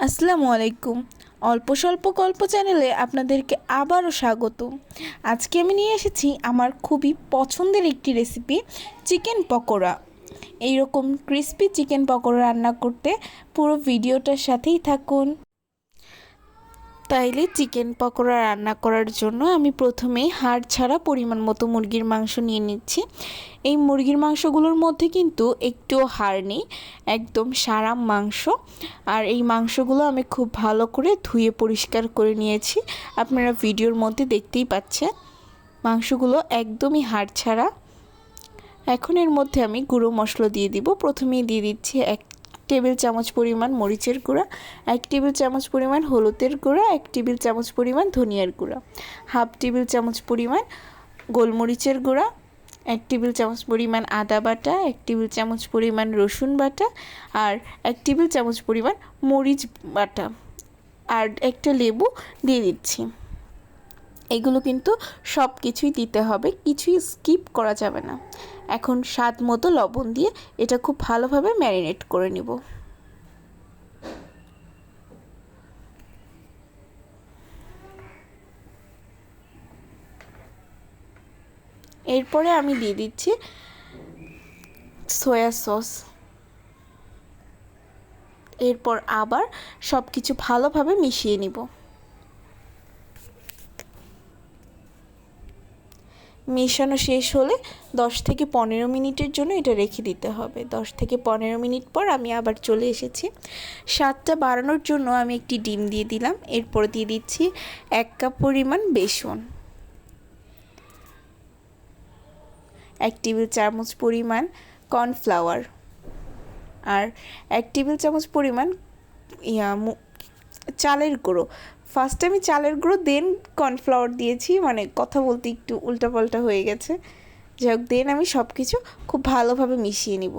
আসসালামু আলাইকুম। অল্প স্বল্প গল্প চ্যানেলে আপনাদেরকে আবারও স্বাগত। আজকে আমি নিয়ে এসেছি আমার খুবই পছন্দের একটি রেসিপি, চিকেন পকোড়া। এইরকম ক্রিস্পি চিকেন পকোড়া রান্না করতে পুরো ভিডিওটার সাথেই থাকুন। তাইলে চিকেন পকোড়া রান্না করার জন্য আমি প্রথমেই হাড় ছাড়া পরিমাণ মতো মুরগির মাংস নিয়ে নিচ্ছি। এই মুরগির মাংসগুলোর মধ্যে কিন্তু একটুও হাড় নেই, একদম সারাম মাংস। আর এই মাংসগুলো আমি খুব ভালো করে ধুয়ে পরিষ্কার করে নিয়েছি। আপনারা ভিডিওর মধ্যে দেখতেই পাচ্ছেন, মাংসগুলো একদমই হাড় ছাড়া। এখন এর মধ্যে আমি গুঁড়ো মশলা দিয়ে দিব। প্রথমেই দিয়ে দিচ্ছি এক টেবিল চামচ পরিমাণ মরিচের গুঁড়া, এক টেবিল চামচ পরিমাণ হলুদের গুঁড়া, এক টেবিল চামচ পরিমাণ ধনিয়ার গুঁড়া, হাফ টেবিল চামচ পরিমাণ গোলমরিচের গুঁড়া, এক টেবিল চামচ পরিমাণ আদা বাটা, এক টেবিল চামচ পরিমাণ রসুন বাটা আর এক টেবিল চামচ পরিমাণ মরিচ বাটা। আর একটা লেবু দিয়ে দিচ্ছি। এগুলো কিন্তু সব কিছুই দিতে হবে, কিছুই স্কিপ করা যাবে না। এখন স্বাদ মতো লবণ দিয়ে এটা খুব ভালোভাবে ম্যারিনেট করে নিব। এরপরে আমি দিয়ে দিচ্ছি সয়া সস এরপর আবার সব কিছু ভালোভাবে মিশিয়ে নিব। মেশানো শেষ হলে দশ থেকে পনেরো মিনিটের জন্য এটা রেখে দিতে হবে। দশ থেকে পনেরো মিনিট পর আমি আবার চলে এসেছি। স্বাদটা বাড়ানোর জন্য আমি একটি ডিম দিয়ে দিলাম। এরপর দিয়ে দিচ্ছি এক কাপ পরিমাণ বেসন। এক টেবিল চামচ পরিমাণ কর্নফ্লাওয়ার। আর এক টেবিল চামচ পরিমাণ চালের গুঁড়ো। ফার্স্টে আমি চালের গুঁড়ো দেন কর্নফ্লাওয়ার দিয়েছি। মানে কথা বলতে একটু উল্টাপাল্টা হয়ে গেছে। যাই হোক দেন আমি সব কিছু খুব ভালোভাবে মিশিয়ে নিব।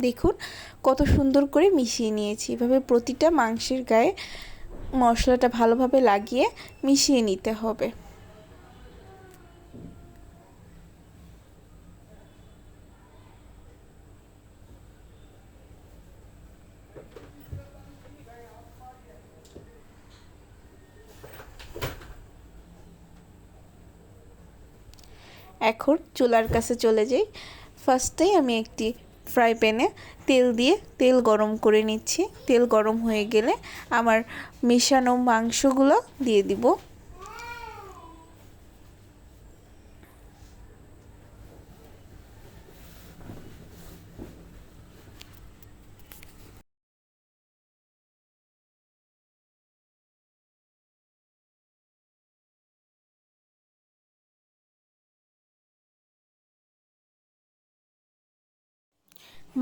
দেখুন, কত সুন্দর করে মিশিয়ে নিয়েছি। এভাবে প্রতিটা মাংসের গায়ে মশলাটা ভালোভাবে লাগিয়ে মিশিয়ে নিতে হবে। এখন চুলার কাছে চলে যাই। ফার্স্টেই আমি একটি ফ্রাই প্যানে তেল দিয়ে তেল গরম করে নিচ্ছি। তেল গরম হয়ে গেলে আমার মেশানো মাংসগুলো দিয়ে দিব।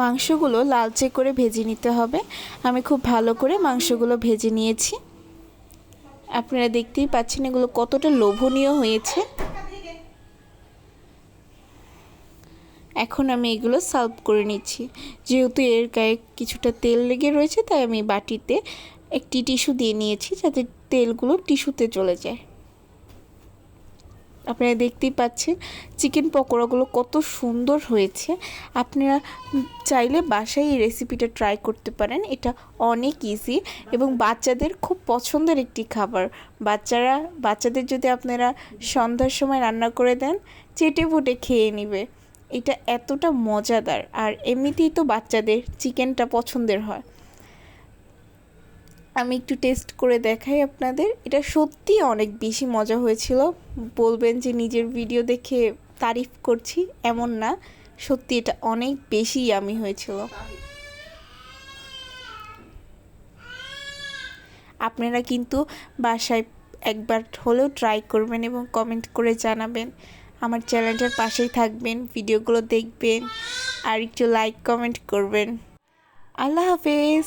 মাংসগুলো লালচে করে ভেজে নিতে হবে। আমি খুব ভালো করে মাংসগুলো ভেজে নিয়েছি। আপনারা দেখতেই পাচ্ছেন এগুলো কতটা লোভনীয় হয়েছে। এখন আমি এগুলো সার্ভ করে নিচ্ছি। যেহেতু এর গায়ে কিছুটা তেল লেগে রয়েছে, তাই আমি বাটিতে একটি টিস্যু দিয়ে নিয়েছি যাতে তেলগুলো টিস্যুতে চলে যায়। আপনারা দেখতেই পাচ্ছেন চিকেন পকোড়াগুলো কত সুন্দর হয়েছে। আপনারা চাইলে বাসায় এই রেসিপিটা ট্রাই করতে পারেন। এটা অনেক ইজি এবং বাচ্চাদের খুব পছন্দের একটি খাবার। বাচ্চারা, বাচ্চাদের যদি আপনারা সন্ধ্যার সময় রান্না করে দেন, চেটে ফুটে খেয়ে নিবে। এটা এতটা মজাদার। আর এমনিতেই তো বাচ্চাদের চিকেনটা পছন্দের হয়। আমি একটু টেস্ট করে দেখাই আপনাদের। এটা সত্যি অনেক বেশি মজা হয়েছিল। বলবেন যে নিজের ভিডিও দেখে তারিফ করছি, এমন না। সত্যি এটা অনেক বেশি আমি হয়েছিল। আপনারা কিন্তু বাসায় একবার হলেও ট্রাই করবেন এবং কমেন্ট করে জানাবেন। আমার চ্যানেলটার পাশেই থাকবেন ভিডিওগুলো দেখবেন, আর একটু লাইক কমেন্ট করবেন। আল্লাহ হাফেজ!